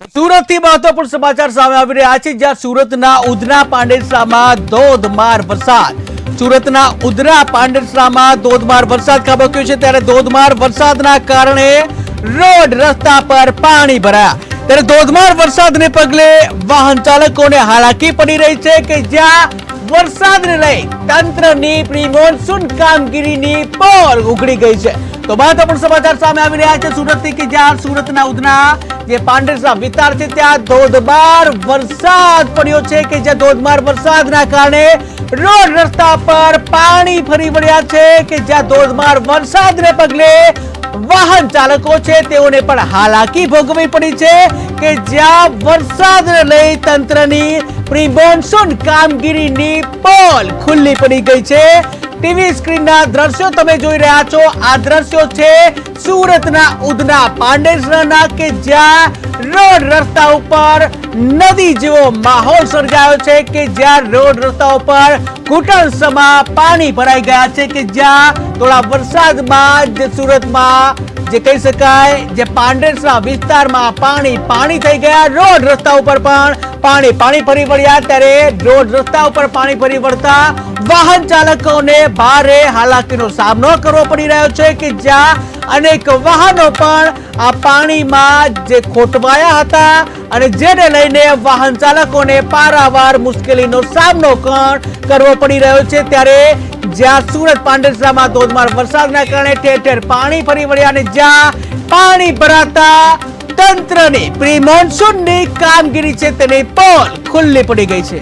સુરતથી મહત્વપૂર્ણ સમાચાર સામે આવી રહ્યા છે, જ્યાં સુરતના ઉધના પાંડેસરામાં ધોધમાર વરસાદ. સુરતના ઉધના પાંડેસરામાં ધોધમાર વરસાદ ખાબક્યો છે, ત્યારે ધોધમાર વરસાદના કારણે રોડ રસ્તા પર પાણી ભરાયા. ત્યારે ધોધમાર વરસાદને પગલે વાહન ચાલકોને હાલાકી પડી રહી છે કે જ્યાં વરસાદને લઈ તંત્રની પ્રી મોન્સૂન કામગીરીની પોલ ઉઘડી ગઈ છે. તો મહત્વપૂર્ણ સમાચાર સામે આવી રહ્યા છે. સુરતથી કે જ્યાં સુરતના ઉધના જે પાંડેસરા વિસ્તાર છે, ત્યાં ધોધમાર વરસાદ પડ્યો છે કે જ્યાં ધોધમાર વરસાદના કારણે રોડ રસ્તા પર પાણી ફરી વળ્યા છે કે જ્યાં ધોધમાર વરસાદને પગલે વાહન ચાલકો છે, તેઓને પણ હાલાકી ભોગવવી પડી છે કે જ્યાં વરસાદને લઈ તંત્રની પ્રી કામગીરીની પોલ ખુલ્લી પડી ગઈ છે. ટીવી સ્ક્રીનના દ્રશ્યો તમે જોઈ રહ્યા છો. આ દ્રશ્યો છે સુરતના ઉધના પાંડેસરાના કે જ્યાં રોડ રસ્તા ઉપર નદી જેવો માહોલ સર્જાયો છે કે જ્યાં રોડ રસ્તા ઉપર ઘૂંટણ સમા પાણી ભરાઈ ગયા છે કે જ્યાં થોડા વરસાદમાં જે સુરતમાં જે કહી શકાય જે પાંડેસરા વિસ્તારમાં પાણી પાણી થઈ ગયા. રોડ રસ્તા ઉપર પણ પાણી પાણી ફરી વળ્યા. ત્યારે રોડ રસ્તા ઉપર પાણી ફરી વળતા વાહન ચાલકોને ભારે હાલાકીનો સામનો કરવો પડી રહ્યો છે કે જ્યાં અનેક વાહનો પણ આ પાણીમાં જે ખોટવાયા હતા અને જેને લઈને વાહન ચાલકોને પારાવાર મુશ્કેલીનો સામનો પણ કરવો પડી રહ્યો છે. ત્યારે જ્યાં સુરત પાંડેસરામાં ધોધમાર વરસાદના કારણે ઠેર ઠેર પાણી ફરી વળ્યા અને જ્યાં પાણી ભરાતા તંત્રની પ્રી મોન્સૂનની કામગીરી છે, તેની પોલ ખુલ્લી પડી ગઈ છે.